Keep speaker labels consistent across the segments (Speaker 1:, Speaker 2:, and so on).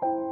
Speaker 1: thank you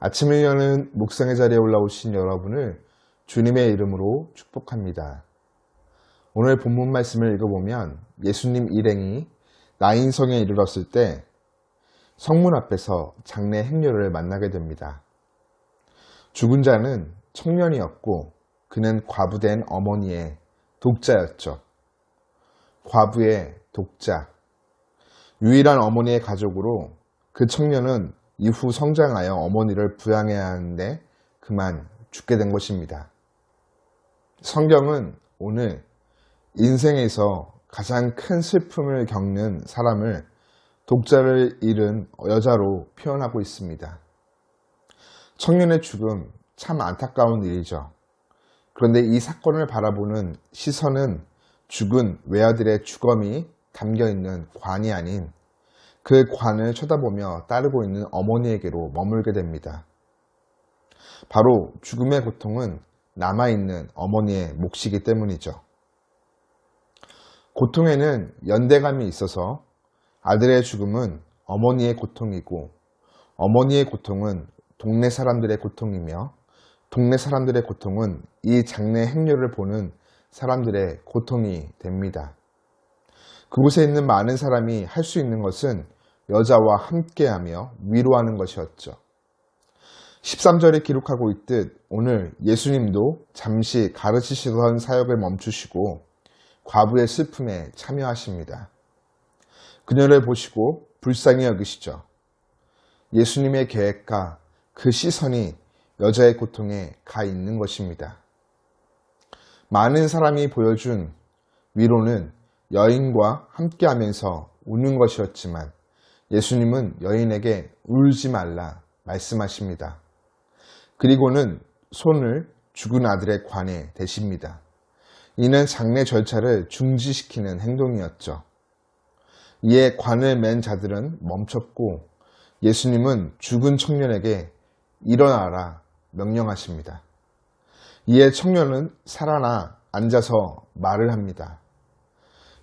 Speaker 1: 아침을 여는 묵상의 자리에 올라오신 여러분을 주님의 이름으로 축복합니다. 오늘 본문 말씀을 읽어보면 예수님 일행이 나인성에 이르렀을 때 성문 앞에서 장례 행렬을 만나게 됩니다. 죽은 자는 청년이었고 그는 과부된 어머니의 독자였죠. 과부의 독자. 유일한 어머니의 가족으로 그 청년은 이후 성장하여 어머니를 부양해야 하는데 그만 죽게 된 것입니다. 성경은 오늘 인생에서 가장 큰 슬픔을 겪는 사람을 독자를 잃은 여자로 표현하고 있습니다. 청년의 죽음 참 안타까운 일이죠. 그런데 이 사건을 바라보는 시선은 죽은 외아들의 주검이 담겨 있는 관이 아닌 그 관을 쳐다보며 따르고 있는 어머니에게로 머물게 됩니다. 바로 죽음의 고통은 남아있는 어머니의 몫이기 때문이죠. 고통에는 연대감이 있어서 아들의 죽음은 어머니의 고통이고 어머니의 고통은 동네 사람들의 고통이며 동네 사람들의 고통은 이 장례 행렬을 보는 사람들의 고통이 됩니다. 그곳에 있는 많은 사람이 할 수 있는 것은 여자와 함께하며 위로하는 것이었죠. 13절에 기록하고 있듯 오늘 예수님도 잠시 가르치시던 사역을 멈추시고 과부의 슬픔에 참여하십니다. 그녀를 보시고 불쌍히 여기시죠. 예수님의 계획과 그 시선이 여자의 고통에 가 있는 것입니다. 많은 사람이 보여준 위로는 여인과 함께 하면서 우는 것이었지만 예수님은 여인에게 울지 말라 말씀하십니다. 그리고는 손을 죽은 아들의 관에 대십니다. 이는 장례 절차를 중지시키는 행동이었죠. 이에 관을 맨 자들은 멈췄고 예수님은 죽은 청년에게 일어나라 명령하십니다. 이에 청년은 살아나 앉아서 말을 합니다.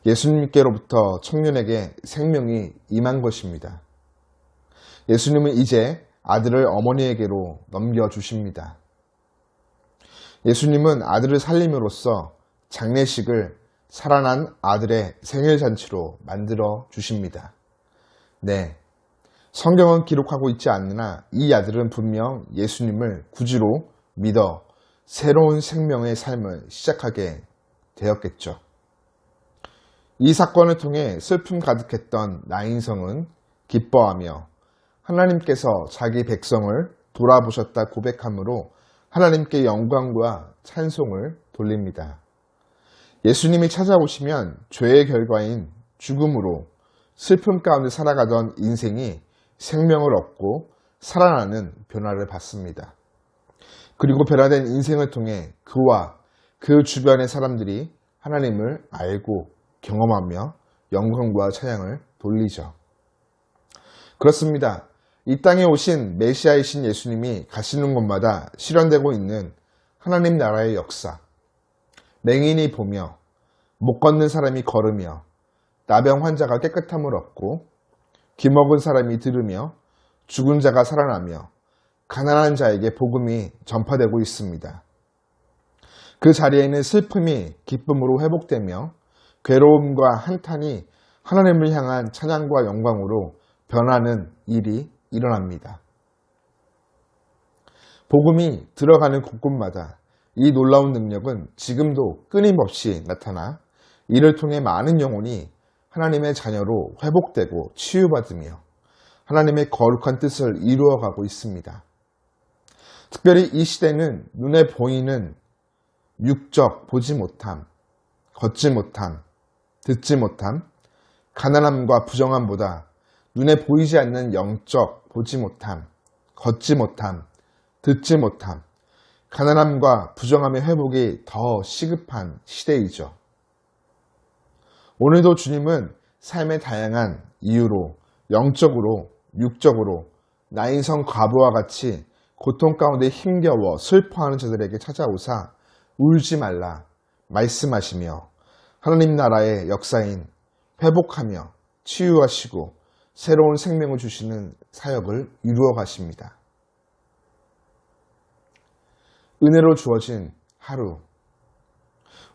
Speaker 1: 예수님께로부터 청년에게 생명이 임한 것입니다. 예수님은 이제 아들을 어머니에게로 넘겨주십니다. 예수님은 아들을 살림으로써 장례식을 살아난 아들의 생일잔치로 만들어 주십니다. 네. 성경은 기록하고 있지 않으나 이 아들은 분명 예수님을 구주로 믿어 새로운 생명의 삶을 시작하게 되었겠죠. 이 사건을 통해 슬픔 가득했던 나인성은 기뻐하며 하나님께서 자기 백성을 돌아보셨다 고백함으로 하나님께 영광과 찬송을 돌립니다. 예수님이 찾아오시면 죄의 결과인 죽음으로 슬픔 가운데 살아가던 인생이 생명을 얻고 살아나는 변화를 받습니다. 그리고 변화된 인생을 통해 그와 그 주변의 사람들이 하나님을 알고 경험하며 영광과 찬양을 돌리죠. 그렇습니다. 이 땅에 오신 메시아이신 예수님이 가시는 곳마다 실현되고 있는 하나님 나라의 역사. 맹인이 보며 못 걷는 사람이 걸으며 나병 환자가 깨끗함을 얻고 귀먹은 사람이 들으며 죽은 자가 살아나며 가난한 자에게 복음이 전파되고 있습니다. 그 자리에는 슬픔이 기쁨으로 회복되며 괴로움과 한탄이 하나님을 향한 찬양과 영광으로 변하는 일이 일어납니다. 복음이 들어가는 곳곳마다 이 놀라운 능력은 지금도 끊임없이 나타나 이를 통해 많은 영혼이 하나님의 자녀로 회복되고 치유받으며 하나님의 거룩한 뜻을 이루어가고 있습니다. 특별히 이 시대는 눈에 보이는 육적 보지 못함, 걷지 못함, 듣지 못함, 가난함과 부정함보다 눈에 보이지 않는 영적 보지 못함, 걷지 못함, 듣지 못함, 가난함과 부정함의 회복이 더 시급한 시대이죠. 오늘도 주님은 삶의 다양한 이유로 영적으로, 육적으로 나인성 과부와 같이 고통 가운데 힘겨워 슬퍼하는 자들에게 찾아오사 울지 말라 말씀하시며 하나님 나라의 역사인 회복하며 치유하시고 새로운 생명을 주시는 사역을 이루어 가십니다. 은혜로 주어진 하루.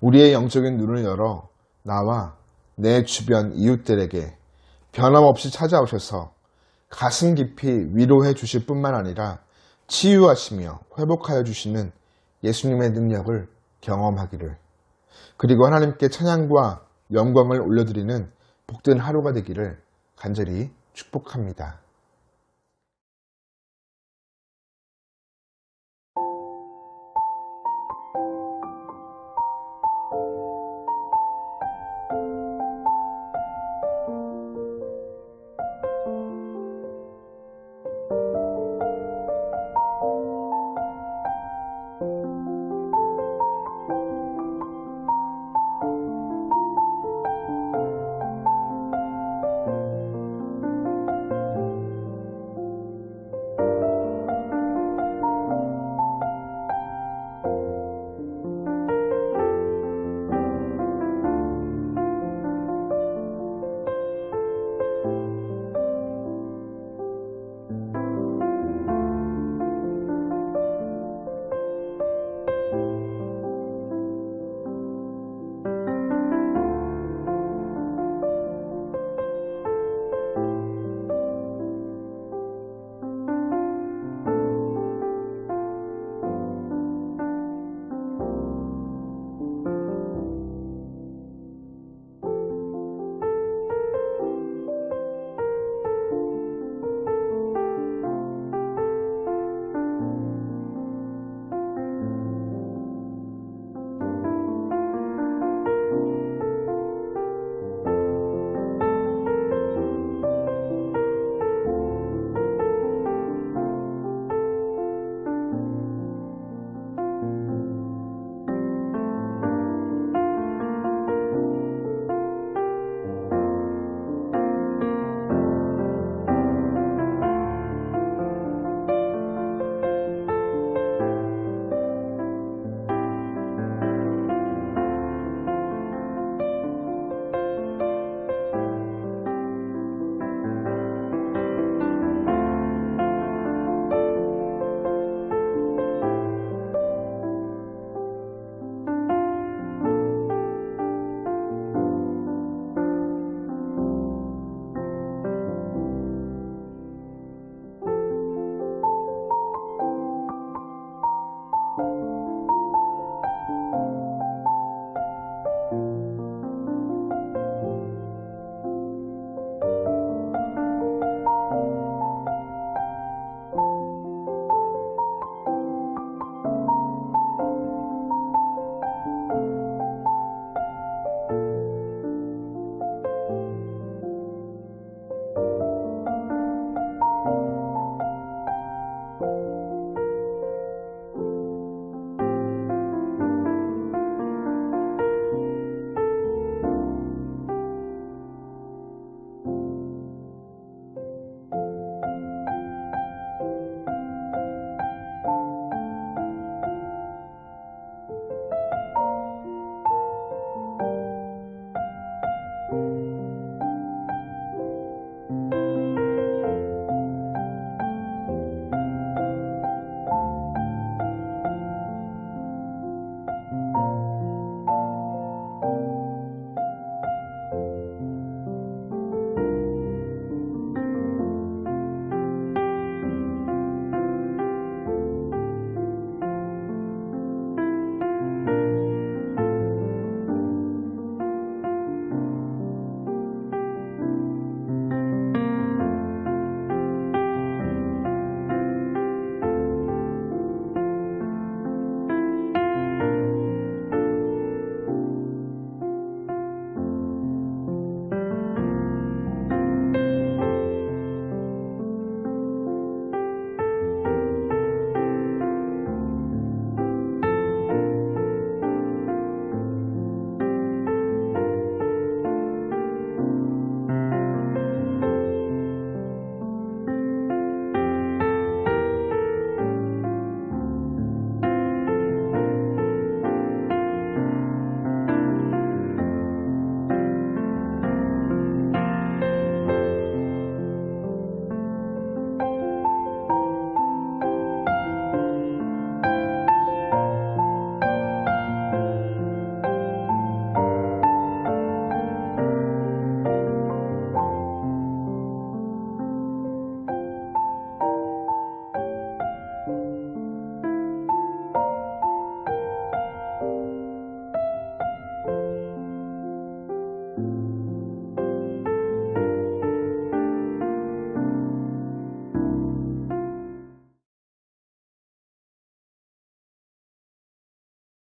Speaker 1: 우리의 영적인 눈을 열어 나와 내 주변 이웃들에게 변함없이 찾아오셔서 가슴 깊이 위로해 주실 뿐만 아니라 치유하시며 회복하여 주시는 예수님의 능력을 경험하기를 그리고 하나님께 찬양과 영광을 올려드리는 복된 하루가 되기를 간절히 축복합니다.